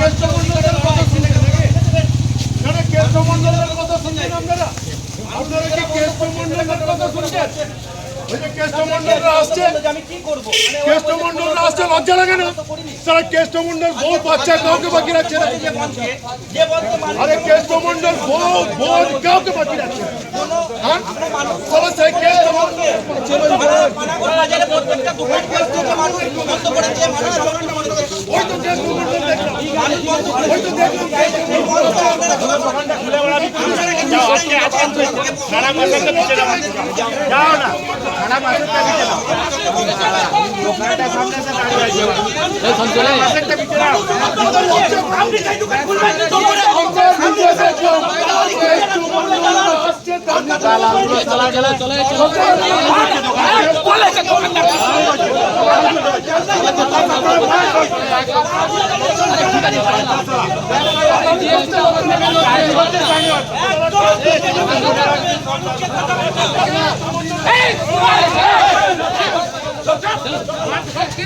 কেষ্টমণ্ডলের কথা শুনছেন নাকি কেষ্টমণ্ডলের কথা শুনছেন আপনারা আপনারা কি কেষ্টমণ্ডলের কথা শুনছেন ওই যে কেষ্টমণ্ডলরা আসছে আমি কি করব লজ্জা লাগে না তারা কেষ্টমণ্ডল বউ বাচ্চা কাউকে বাকি রাখছে না আরে কেষ্টমণ্ডল বউ বোন কাউকে বাকি রাখছে না হ্যাঁ? তবে সেই কেষ্টমণ্ডল বাজারে প্রত্যেকটা দোকান থেকে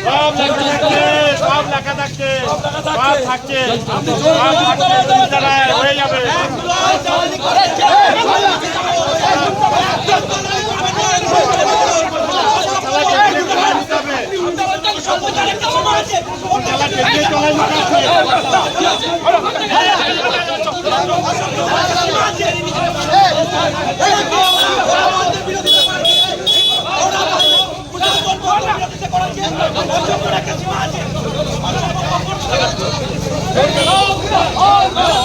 ওই তো দেখলাম সব লেখা থাকছে সব থাকছে সব থাকছে হয়ে Oh,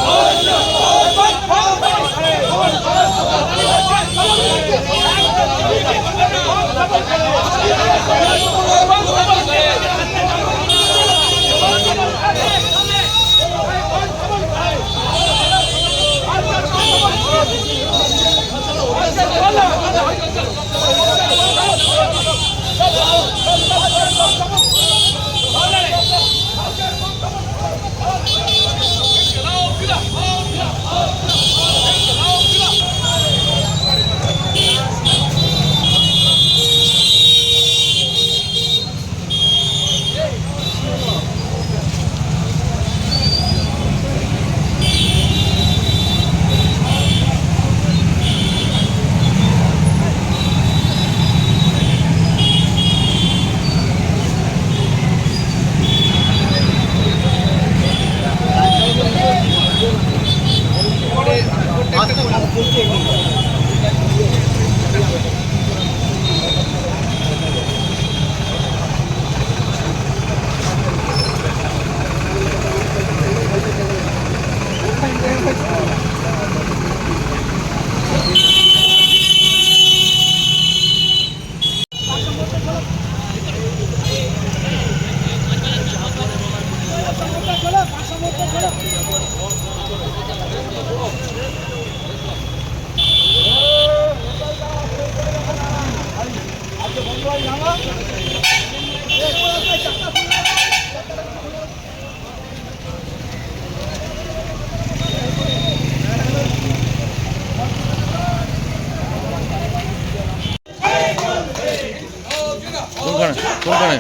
কোনখানে? কোনখানে?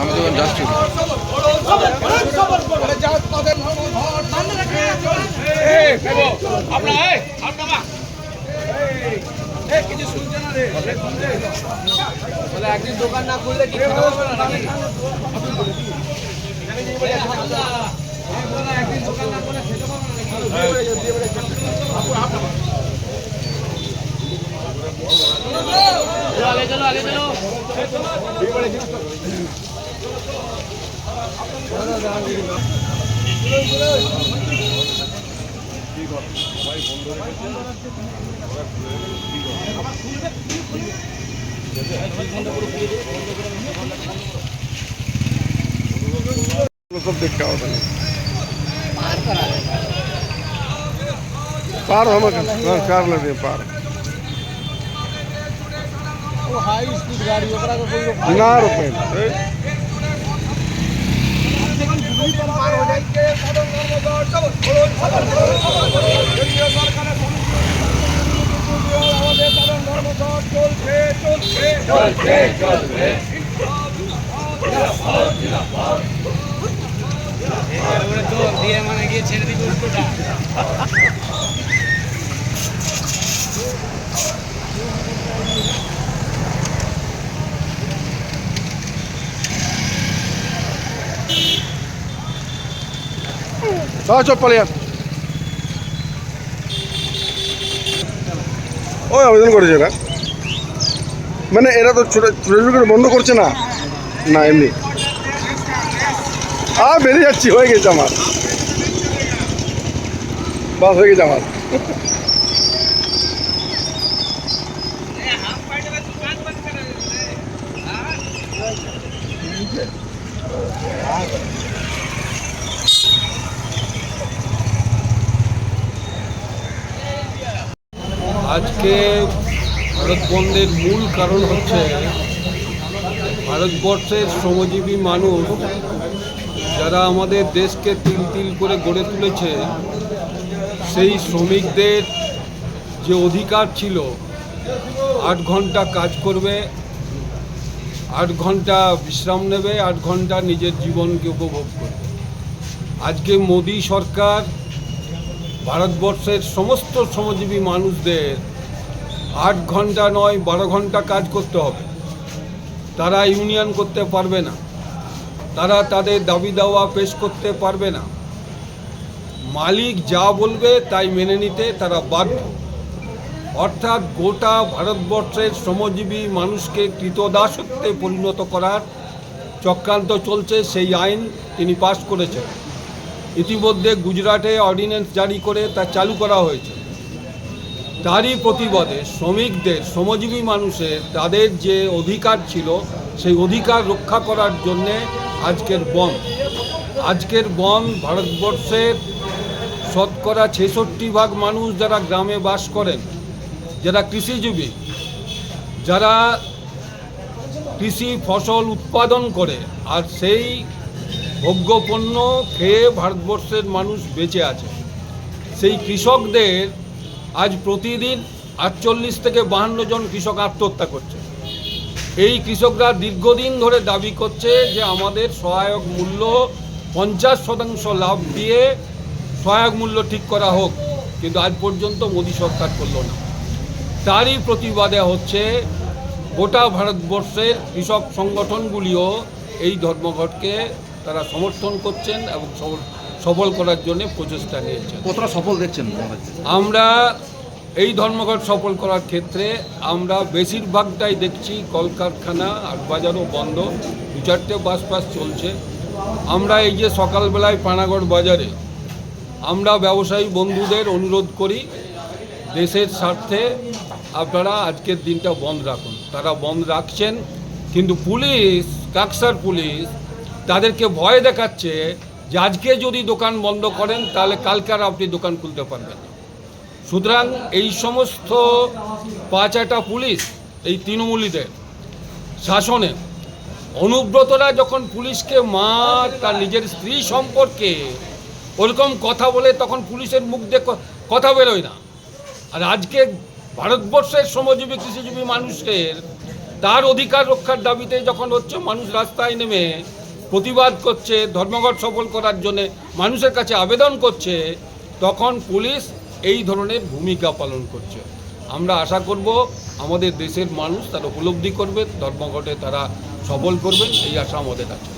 আমি তখন যাচ্ছি। একদিন দোকান না খুললে একদিন দোকান না খুললে খেতে পারব না আগে চলো আগে চলো দাদা দাদা সব দেখতে হবে না पार होना हाँ, कार ले रहे हैं, চলবে চলবে দিয়ে মানে গিয়ে ছেড়ে দিবি উল্টোটা Daha çok palaya. Oy, avdan göreceğim ha. মানে এরা তো ছোট ছোট করে বন্ধ করছে না? না, এমনি। আর বেরিয়ে যাচ্ছি, হয়ে গেছে আমার। বাস হয়ে গেছে আমার। ভারত বন্ধের মূল কারণ হচ্ছে ভারতবর্ষের শ্রমজীবী মানুষ যারা আমাদের দেশকে তিল তিল করে গড়ে তুলেছে, সেই শ্রমিকদের যে অধিকার ছিল, আট ঘণ্টা কাজ করবে, আট ঘণ্টা বিশ্রাম নেবে, আট ঘণ্টা নিজের জীবনকে উপভোগ করবে। আজকে মোদী সরকার ভারতবর্ষের সমস্ত শ্রমজীবী মানুষদের আট ঘণ্টা নয়, বারো ঘণ্টা কাজ করতে হবে। তারা ইউনিয়ন করতে পারবে না। তারা তাদের দাবি দাওয়া পেশ করতে পারবে না। মালিক যা বলবে তাই মেনে নিতে তারা বাধ্য। অর্থাৎ গোটা ভারতবর্ষের শ্রমজীবী মানুষকে কৃতদাসত্বে পরিণত করার চক্রান্ত চলছে, সেই আইন তিনি পাশ করেছেন। ইতিমধ্যে গুজরাটে অর্ডিন্যান্স জারি করে তা চালু করা হয়েছে। তারই প্রতিবাদে শ্রমিকদের, শ্রমজীবী মানুষের তাদের যে অধিকার ছিল, সেই অধিকার রক্ষা করার জন্যে আজকের বন। আজকের বন ভারতবর্ষের শতকরা ছেষট্টি ভাগ মানুষ যারা গ্রামে বাস করেন, যারা কৃষিজীবী, যারা কৃষি ফসল উৎপাদন করে, আর সেই ভোগ্যপণ্য খেয়ে ভারতবর্ষের মানুষ বেঁচে আছে। সেই কৃষকদের আজ প্রতিদিন আটচল্লিশ থেকে বাহান্ন জন কৃষক আত্মহত্যা করছে। এই কৃষকরা দীর্ঘদিন ধরে দাবি করছে যে আমাদের সহায়ক মূল্য পঞ্চাশ শতাংশ লাভ দিয়ে সহায়ক মূল্য ঠিক করা হোক, কিন্তু আজ পর্যন্ত মোদী সরকার করল না। তারই প্রতিবাদে হচ্ছে গোটা ভারতবর্ষের কৃষক সংগঠনগুলিও এই ধর্মঘটকে তারা সমর্থন করছেন এবং সবল করার জন্য প্রচেষ্টা নিয়েছেন। কতটা সফল দেখছেন? আমরা এই ধর্মঘট সফল করার ক্ষেত্রে আমরা বেশিরভাগটাই দেখছি কলকারখানা আর বাজারও বন্ধ। দু চারটে বাস পাস চলছে। আমরা এই যে সকালবেলায় পানাগড় বাজারে আমরা ব্যবসায়ী বন্ধুদের অনুরোধ করি দেশের স্বার্থে আপনারা আজকের দিনটা বন্ধ রাখুন। তারা বন্ধ রাখছেন কিন্তু পুলিশ কাকসার পুলিশ তাদেরকে ভয় দেখাচ্ছে যে আজকে যদি দোকান বন্ধ করেন, তাহলে কালকে আর আপনি দোকান খুলতে পারবেন সুতরাং এই সমস্ত পাঁচাটা পুলিশ, এই তৃণমূলীদের শাসনে, অনুব্রতরা যখন পুলিশকে মা, তার নিজের স্ত্রী সম্পর্কে ওরকম কথা বলে, তখন পুলিশের মুখ দিয়ে কথা বেরোয় না। আর আজকে ভারতবর্ষের শ্রমজীবী, কৃষিজীবী মানুষের, তার অধিকার রক্ষার দাবিতে যখন হচ্ছে, মানুষ রাস্তায় নেমে প্রতিবাদ করছে, ধর্মঘট সফল করার জন্য মানুষের কাছে আবেদন করছে, তখন পুলিশ এই ধরনের ভূমিকা পালন করছে। আমরা আশা করব আমাদের দেশের মানুষ তারা উপলব্ধি করবে, ধর্মঘটে তারা সফল করবে, এই আশা আমাদের আছে।